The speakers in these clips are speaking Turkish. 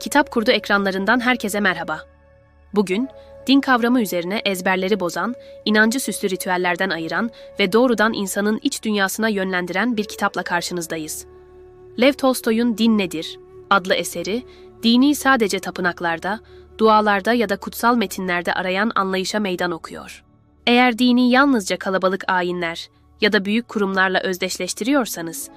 Kitap Kurdu ekranlarından herkese merhaba. Bugün din kavramı üzerine ezberleri bozan, inancı süslü ritüellerden ayıran ve doğrudan insanın iç dünyasına yönlendiren bir kitapla karşınızdayız. Lev Tolstoy'un Din Nedir? adlı eseri, dini sadece tapınaklarda, dualarda ya da kutsal metinlerde arayan anlayışa meydan okuyor. Eğer dini yalnızca kalabalık ayinler ya da büyük kurumlarla özdeşleştiriyorsanız,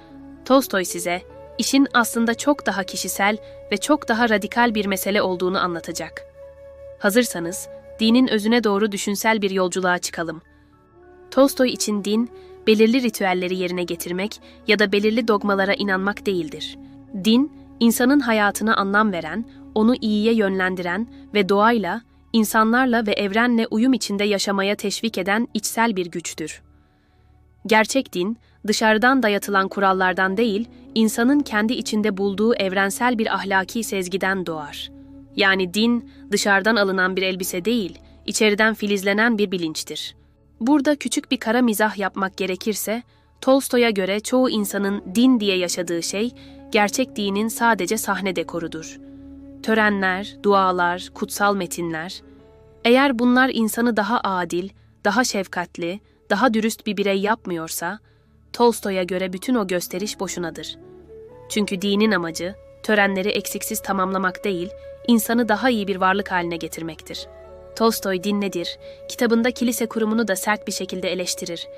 Tolstoy size işin aslında çok daha kişisel ve çok daha radikal bir mesele olduğunu anlatacak. Hazırsanız, dinin özüne doğru düşünsel bir yolculuğa çıkalım. Tolstoy için din, belirli ritüelleri yerine getirmek ya da belirli dogmalara inanmak değildir. Din, insanın hayatına anlam veren, onu iyiye yönlendiren ve doğayla, insanlarla ve evrenle uyum içinde yaşamaya teşvik eden içsel bir güçtür. Gerçek din, dışarıdan dayatılan kurallardan değil, insanın kendi içinde bulduğu evrensel bir ahlaki sezgiden doğar. Yani din, dışarıdan alınan bir elbise değil, içeriden filizlenen bir bilinçtir. Burada küçük bir kara mizah yapmak gerekirse, Tolstoy'a göre çoğu insanın din diye yaşadığı şey, gerçek dinin sadece sahne dekorudur. Törenler, dualar, kutsal metinler. Eğer bunlar insanı daha adil, daha şefkatli, daha dürüst bir birey yapmıyorsa, Tolstoy'a göre bütün o gösteriş boşunadır. Çünkü dinin amacı, törenleri eksiksiz tamamlamak değil, insanı daha iyi bir varlık haline getirmektir. Tolstoy din nedir? Kitabında kilise kurumunu da sert bir şekilde eleştirir.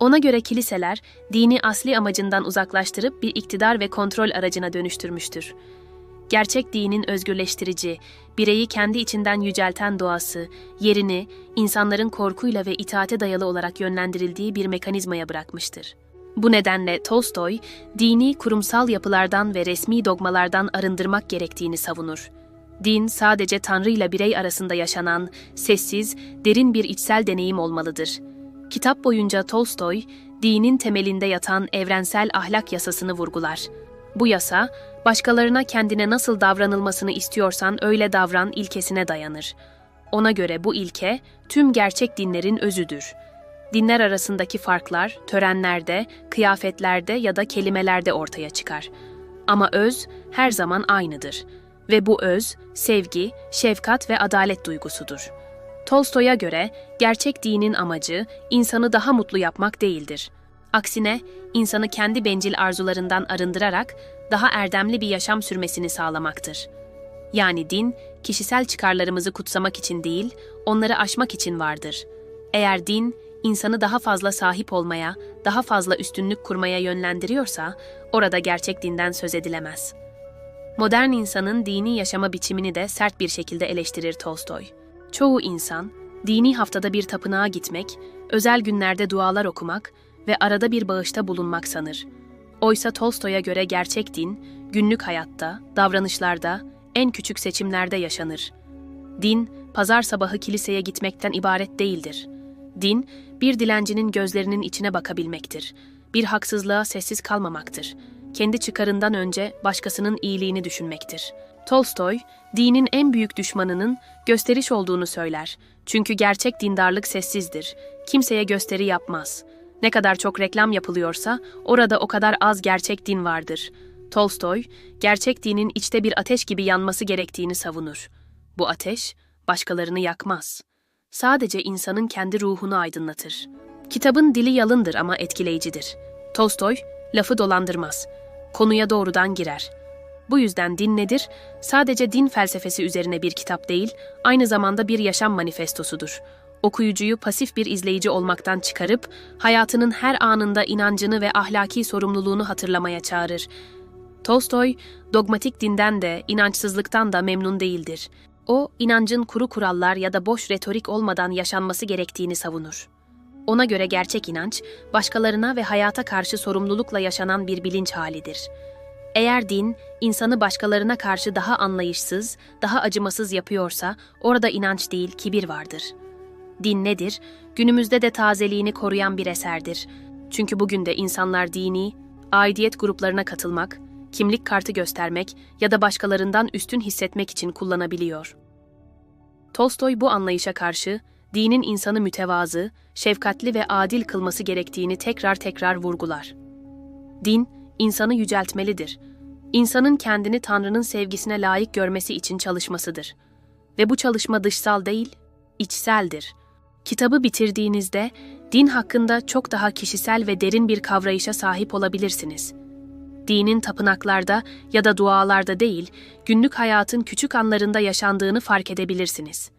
Ona göre kiliseler, dini asli amacından uzaklaştırıp bir iktidar ve kontrol aracına dönüştürmüştür. Gerçek dinin özgürleştirici, bireyi kendi içinden yücelten doğası, yerini insanların korkuyla ve itaate dayalı olarak yönlendirildiği bir mekanizmaya bırakmıştır. Bu nedenle Tolstoy, dini kurumsal yapılardan ve resmi dogmalardan arındırmak gerektiğini savunur. Din sadece Tanrı ile birey arasında yaşanan, sessiz, derin bir içsel deneyim olmalıdır. Kitap boyunca Tolstoy, dinin temelinde yatan evrensel ahlak yasasını vurgular. Bu yasa, başkalarına kendine nasıl davranılmasını istiyorsan öyle davran ilkesine dayanır. Ona göre bu ilke tüm gerçek dinlerin özüdür. Dinler arasındaki farklar törenlerde, kıyafetlerde ya da kelimelerde ortaya çıkar. Ama öz her zaman aynıdır ve bu öz sevgi, şefkat ve adalet duygusudur. Tolstoy'a göre gerçek dinin amacı insanı daha mutlu yapmak değildir. Aksine insanı kendi bencil arzularından arındırarak daha erdemli bir yaşam sürmesini sağlamaktır. Yani din, kişisel çıkarlarımızı kutsamak için değil, onları aşmak için vardır. Eğer din, insanı daha fazla sahip olmaya, daha fazla üstünlük kurmaya yönlendiriyorsa, orada gerçek dinden söz edilemez. Modern insanın dini yaşama biçimini de sert bir şekilde eleştirir Tolstoy. Çoğu insan, dini haftada bir tapınağa gitmek, özel günlerde dualar okumak ve arada bir bağışta bulunmak sanır. Oysa Tolstoy'a göre gerçek din, günlük hayatta, davranışlarda, en küçük seçimlerde yaşanır. Din, pazar sabahı kiliseye gitmekten ibaret değildir. Din, bir dilencinin gözlerinin içine bakabilmektir. Bir haksızlığa sessiz kalmamaktır. Kendi çıkarından önce başkasının iyiliğini düşünmektir. Tolstoy, dinin en büyük düşmanının gösteriş olduğunu söyler. Çünkü gerçek dindarlık sessizdir. Kimseye gösteri yapmaz. Ne kadar çok reklam yapılıyorsa orada o kadar az gerçek din vardır. Tolstoy, gerçek dinin içte bir ateş gibi yanması gerektiğini savunur. Bu ateş başkalarını yakmaz. Sadece insanın kendi ruhunu aydınlatır. Kitabın dili yalındır ama etkileyicidir. Tolstoy lafı dolandırmaz. Konuya doğrudan girer. Bu yüzden din nedir? Sadece din felsefesi üzerine bir kitap değil, aynı zamanda bir yaşam manifestosudur. Okuyucuyu pasif bir izleyici olmaktan çıkarıp, hayatının her anında inancını ve ahlaki sorumluluğunu hatırlamaya çağırır. Tolstoy, dogmatik dinden de, inançsızlıktan da memnun değildir. O, inancın kuru kurallar ya da boş retorik olmadan yaşanması gerektiğini savunur. Ona göre gerçek inanç, başkalarına ve hayata karşı sorumlulukla yaşanan bir bilinç halidir. Eğer din, insanı başkalarına karşı daha anlayışsız, daha acımasız yapıyorsa, orada inanç değil, kibir vardır. Din nedir? Günümüzde de tazeliğini koruyan bir eserdir. Çünkü bugün de insanlar dini, aidiyet gruplarına katılmak, kimlik kartı göstermek ya da başkalarından üstün hissetmek için kullanabiliyor. Tolstoy bu anlayışa karşı, dinin insanı mütevazı, şefkatli ve adil kılması gerektiğini tekrar tekrar vurgular. Din, insanı yüceltmelidir. insanın kendini Tanrı'nın sevgisine layık görmesi için çalışmasıdır. Ve bu çalışma dışsal değil, içseldir. Kitabı bitirdiğinizde din hakkında çok daha kişisel ve derin bir kavrayışa sahip olabilirsiniz. Dinin tapınaklarda ya da dualarda değil, günlük hayatın küçük anlarında yaşandığını fark edebilirsiniz.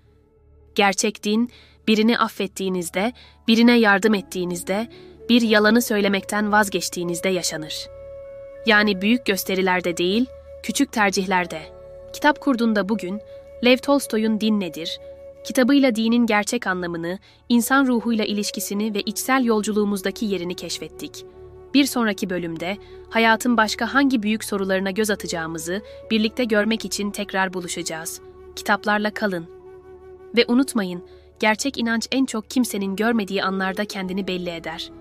Gerçek din, birini affettiğinizde, birine yardım ettiğinizde, bir yalanı söylemekten vazgeçtiğinizde yaşanır. Yani büyük gösterilerde değil, küçük tercihlerde. Kitap kurduğunda bugün, Lev Tolstoy'un Din Nedir? Kitabıyla dinin gerçek anlamını, insan ruhuyla ilişkisini ve içsel yolculuğumuzdaki yerini keşfettik. Bir sonraki bölümde hayatın başka hangi büyük sorularına göz atacağımızı birlikte görmek için tekrar buluşacağız. Kitaplarla kalın. Ve unutmayın, gerçek inanç en çok kimsenin görmediği anlarda kendini belli eder.